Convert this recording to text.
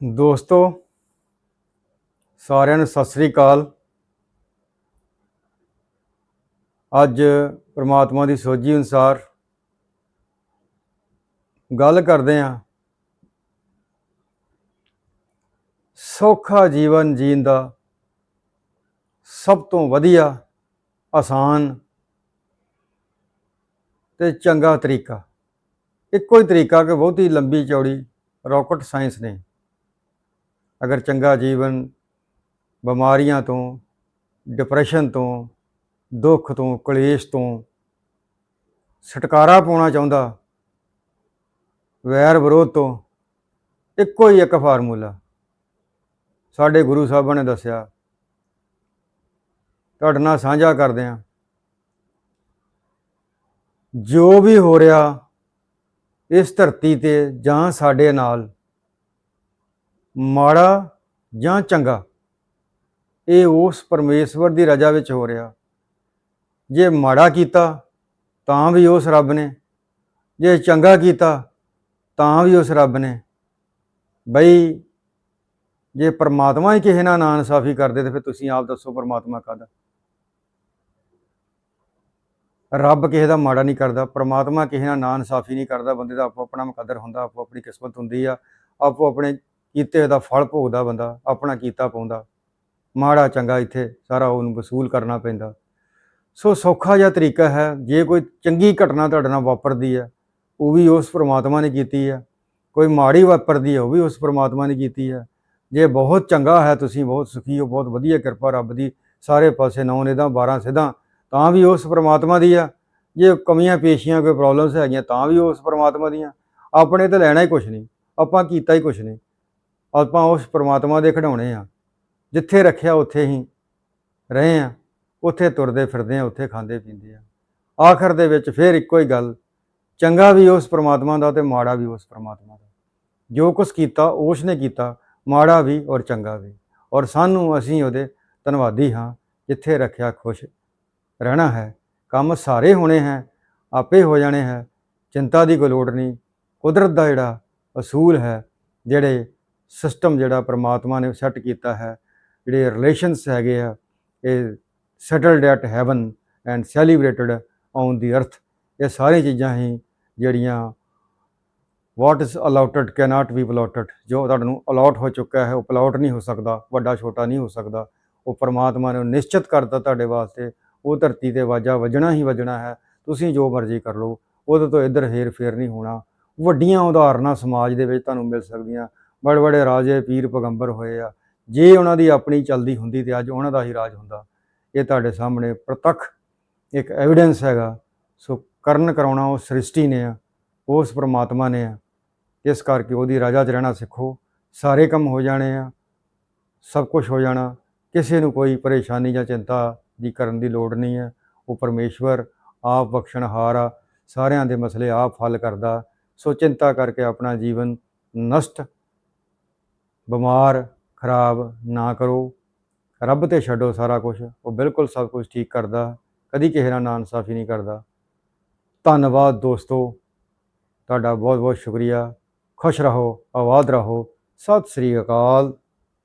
ਦੋਸਤੋ, ਸਾਰਿਆਂ ਨੂੰ ਸਤਿ ਸ੍ਰੀ ਅਕਾਲ। ਅੱਜ ਪ੍ਰਮਾਤਮਾ ਦੀ ਸੋਝੀ ਅਨੁਸਾਰ ਗੱਲ ਕਰਦੇ ਹਾਂ। ਸੌਖਾ ਜੀਵਨ ਜੀਣ ਦਾ ਸਭ ਤੋਂ ਵਧੀਆ, ਆਸਾਨ ਤੇ ਚੰਗਾ ਤਰੀਕਾ। ਇੱਕੋ ਹੀ ਤਰੀਕਾ ਕਿ ਬਹੁਤੀ ਲੰਬੀ ਚੌੜੀ ਰਾਕਟ ਸਾਇੰਸ ਨੇ। ਅਗਰ ਚੰਗਾ ਜੀਵਨ ਬਿਮਾਰੀਆਂ ਤੋਂ ਡਿਪਰੈਸ਼ਨ ਤੋਂ, ਦੁੱਖ ਤੋਂ, ਕਲੇਸ਼ ਤੋਂ ਛੁਟਕਾਰਾ ਪਾਉਣਾ ਚਾਹੁੰਦਾ, ਵੈਰ ਵਿਰੋਧ ਤੋਂ, ਇੱਕੋ ਹੀ ਇੱਕ ਫਾਰਮੂਲਾ। ਸਾਡੇ ਗੁਰੂ ਸਾਹਿਬਾਂ ਨੇ ਦੱਸਿਆ, ਤੁਹਾਡੇ ਨਾਲ ਸਾਂਝਾ ਕਰਦੇ ਹਾਂ। ਜੋ ਵੀ ਹੋ ਰਿਹਾ, ਇਸ ਧਰਤੀ ਤੇ ਜਾਂ ਸਾਡੇ ਨਾਲ ਮਾੜਾ ਜਾਂ ਚੰਗਾ? ਇਹ ਉਸ ਪਰਮੇਸ਼ਵਰ ਦੀ ਰਜ਼ਾ ਵਿੱਚ ਹੋ ਰਿਹਾ। ਜੇ ਮਾੜਾ ਕੀਤਾ, ਤਾਂ ਵੀ ਉਸ ਰੱਬ ਨੇ। ਜੇ ਚੰਗਾ ਕੀਤਾ, ਤਾਂ ਵੀ ਉਸ ਰੱਬ ਨੇ। ਬਈ, ਜੇ ਪਰਮਾਤਮਾ ਹੀ ਕਿਸੇ ਨਾਲ ਨਾਇਨਸਾਫੀ ਕਰਦੇ, ਤੇ ਫਿਰ ਤੁਸੀਂ ਆਪ ਦੱਸੋ ਪਰਮਾਤਮਾ ਕਾਹਦਾ? ਰੱਬ ਕਿਸੇ ਦਾ ਮਾੜਾ ਨਹੀਂ ਕਰਦਾ, ਪਰਮਾਤਮਾ ਕਿਸੇ ਨਾਲ ਨਾਇਨਸਾਫੀ ਨਹੀਂ ਕਰਦਾ। ਬੰਦੇ ਦਾ ਆਪੋ ਆਪਣਾ ਮੁਕੱਦਰ ਹੁੰਦਾ ਆਪੋ ਆਪਣੀ ਕਿਸਮਤ ਹੁੰਦੀ ਆ ਆਪੋ ਆਪਣੇ ਕੀਤੇ ਦਾ ਫਲ ਭੋਗਦਾ ਬੰਦਾ, ਆਪਣਾ ਕੀਤਾ ਪਾਉਂਦਾ। ਮਾੜਾ ਚੰਗਾ ਇੱਥੇ ਸਾਰਾ ਉਹਨੂੰ ਵਸੂਲ ਕਰਨਾ ਪੈਂਦਾ। ਸੋ ਸੌਖਾ ਜਿਹਾ ਤਰੀਕਾ ਹੈ, ਜੇ ਕੋਈ ਚੰਗੀ ਘਟਨਾ ਤੁਹਾਡੇ ਨਾਲ ਵਾਪਰਦੀ ਹੈ, ਉਹ ਵੀ ਉਸ ਪ੍ਰਮਾਤਮਾ ਨੇ ਕੀਤੀ ਹੈ। ਕੋਈ ਮਾੜੀ ਵਾਪਰਦੀ ਹੈ, ਉਹ ਵੀ ਉਸ ਪ੍ਰਮਾਤਮਾ ਨੇ ਕੀਤੀ ਹੈ। ਜੇ ਬਹੁਤ ਚੰਗਾ ਹੈ, ਤੁਸੀਂ ਬਹੁਤ ਸੁਖੀ ਹੋ, ਬਹੁਤ ਵਧੀਆ ਕਿਰਪਾ ਰੱਬ ਦੀ, ਸਾਰੇ ਪਾਸੇ ਨੌ ਨਿਦਾਂ 12 ਸਿੱਧਾਂ, ਤਾਂ ਵੀ ਉਸ ਪ੍ਰਮਾਤਮਾ ਦੀ ਆ ਜੇ ਕਮੀਆਂ ਪੇਸ਼ੀਆਂ ਕੋਈ ਪ੍ਰੋਬਲਮਸ ਹੈਗੀਆਂ, ਤਾਂ ਵੀ ਉਸ ਪ੍ਰਮਾਤਮਾ ਦੀਆਂ। ਆਪਣੇ ਤੇ ਲੈਣਾ ਹੀ ਕੁਝ ਨਹੀਂ, ਆਪਾਂ ਕੀਤਾ ਹੀ ਕੁਝ ਨਹੀਂ। ਆਪਾਂ ਉਸ ਪ੍ਰਮਾਤਮਾ ਦੇ ਖਿਡੌਣੇ ਆ। ਜਿੱਥੇ ਰੱਖਿਆ ਉੱਥੇ ਹੀ ਰਹੇ ਆ। ਉੱਥੇ ਤੁਰਦੇ ਫਿਰਦੇ ਆ, ਉੱਥੇ ਖਾਂਦੇ ਪੀਂਦੇ ਆ। ਆਖਰ ਦੇ ਵਿੱਚ ਫਿਰ ਇੱਕੋ ਹੀ ਗੱਲ, ਚੰਗਾ ਵੀ ਉਸ ਪ੍ਰਮਾਤਮਾ ਦਾ ਤੇ ਮਾੜਾ ਵੀ ਉਸ ਪ੍ਰਮਾਤਮਾ ਦਾ। ਜੋ ਕੁਝ ਕੀਤਾ, ਉਸ ਨੇ ਕੀਤਾ, ਮਾੜਾ ਵੀ ਔਰ ਚੰਗਾ ਵੀ। ਔਰ ਸਾਨੂੰ, ਅਸੀਂ ਉਹਦੇ ਧੰਨਵਾਦੀ ਹਾਂ, ਜਿੱਥੇ ਰੱਖਿਆ ਖੁਸ਼ ਰਹਿਣਾ ਹੈ। ਕੰਮ ਸਾਰੇ ਹੋਣੇ ਹੈ, ਆਪੇ ਹੋ ਜਾਣੇ ਹੈ। ਚਿੰਤਾ ਦੀ ਕੋਈ ਲੋੜ ਨਹੀਂ। ਕੁਦਰਤ ਦਾ ਜਿਹੜਾ ਅਸੂਲ ਹੈ, ਜਿਹੜੇ ਸਿਸਟਮ ਜਿਹੜਾ ਪ੍ਰਮਾਤਮਾ ਨੇ ਸੈੱਟ ਕੀਤਾ ਹੈ, ਜਿਹੜੇ ਰਿਲੇਸ਼ਨਸ ਹੈਗੇ ਆ, ਇਹ settled at heaven and celebrated on the earth ਇਹ ਸਾਰੀਆਂ ਚੀਜ਼ਾਂ ਹੀ ਜਿਹੜੀਆਂ what is allotted cannot be plotted ਜੋ ਤੁਹਾਨੂੰ ਅਲਾਟ ਹੋ ਚੁੱਕਾ ਹੈ, ਉਹ ਪਲਾਟ ਨਹੀਂ ਹੋ ਸਕਦਾ, ਵੱਡਾ ਛੋਟਾ ਨਹੀਂ ਹੋ ਸਕਦਾ, ਉਹ ਪਰਮਾਤਮਾ ਨੇ ਨਿਸ਼ਚਿਤ ਕਰਤਾ ਤੁਹਾਡੇ ਵਾਸਤੇ, ਉਹ ਧਰਤੀ ਤੇ ਵਾਜਾ ਵੱਜਣਾ ਹੀ ਵੱਜਣਾ ਹੈ, ਤੁਸੀਂ ਜੋ ਮਰਜ਼ੀ ਕਰ ਲਓ, ਉਹਦੇ ਤੋਂ ਇੱਧਰ ਹੇਰ ਫੇਰ ਨਹੀਂ ਹੋਣਾ, ਵੱਡੀਆਂ ਉਦਾਹਰਨਾਂ ਸਮਾਜ ਦੇ ਵਿੱਚ ਤੁਹਾਨੂੰ ਮਿਲ ਸਕਦੀਆਂ ਬੜੇ ਬੜੇ ਰਾਜੇ, ਪੀਰ, ਪੈਗੰਬਰ ਹੋਏ ਆ। ਜੇ ਉਹਨਾਂ ਦੀ ਆਪਣੀ ਚੱਲਦੀ ਹੁੰਦੀ ਤੇ ਅੱਜ ਉਹਨਾਂ ਦਾ ਹੀ ਰਾਜ ਹੁੰਦਾ। ਇਹ ਤੁਹਾਡੇ ਸਾਹਮਣੇ ਪ੍ਰਤੱਖ ਇੱਕ ਐਵੀਡੈਂਸ ਹੈਗਾ। ਸੋ ਕਰਨ ਕਰਾਉਣਾ ਉਹ ਸ੍ਰਿਸ਼ਟੀ ਨੇ ਆ ਉਸ ਪ੍ਰਮਾਤਮਾ ਨੇ ਆ। ਇਸ ਕਰਕੇ ਉਹਦੀ ਰਾਜਾ 'ਚ ਰਹਿਣਾ ਸਿੱਖੋ। ਸਾਰੇ ਕੰਮ ਹੋ ਜਾਣੇ ਆ। ਸਭ ਕੁਝ ਹੋ ਜਾਣਾ। ਕਿਸੇ ਨੂੰ ਕੋਈ ਪਰੇਸ਼ਾਨੀ ਜਾਂ ਚਿੰਤਾ ਦੀ ਕਰਨ ਦੀ ਲੋੜ ਨਹੀਂ ਹੈ ਉਹ ਪਰਮੇਸ਼ਵਰ, ਆਪ ਬਖਸ਼ਣਹਾਰ ਆ। ਸਾਰਿਆਂ ਦੇ ਮਸਲੇ ਆਪ ਹੱਲ ਕਰਦਾ। ਸੋ ਚਿੰਤਾ ਕਰਕੇ ਆਪਣਾ ਜੀਵਨ ਨਸ਼ਟ ਬਿਮਾਰ, ਖਰਾਬ ਨਾ ਕਰੋ। ਰੱਬ ਤੇ ਛੱਡੋ ਸਾਰਾ ਕੁਝ ਉਹ ਬਿਲਕੁਲ ਸਭ ਕੁਝ ਠੀਕ ਕਰਦਾ। ਕਦੀ ਕਿਸੇ ਨਾਲ ਨਾਇਨਸਾਫੀ ਨਹੀਂ ਕਰਦਾ। ਧੰਨਵਾਦ ਦੋਸਤੋ। ਤੁਹਾਡਾ ਬਹੁਤ ਬਹੁਤ ਸ਼ੁਕਰੀਆ। ਖੁਸ਼ ਰਹੋ, ਆਬਾਦ ਰਹੋ। ਸਤਿ ਸ੍ਰੀ ਅਕਾਲ।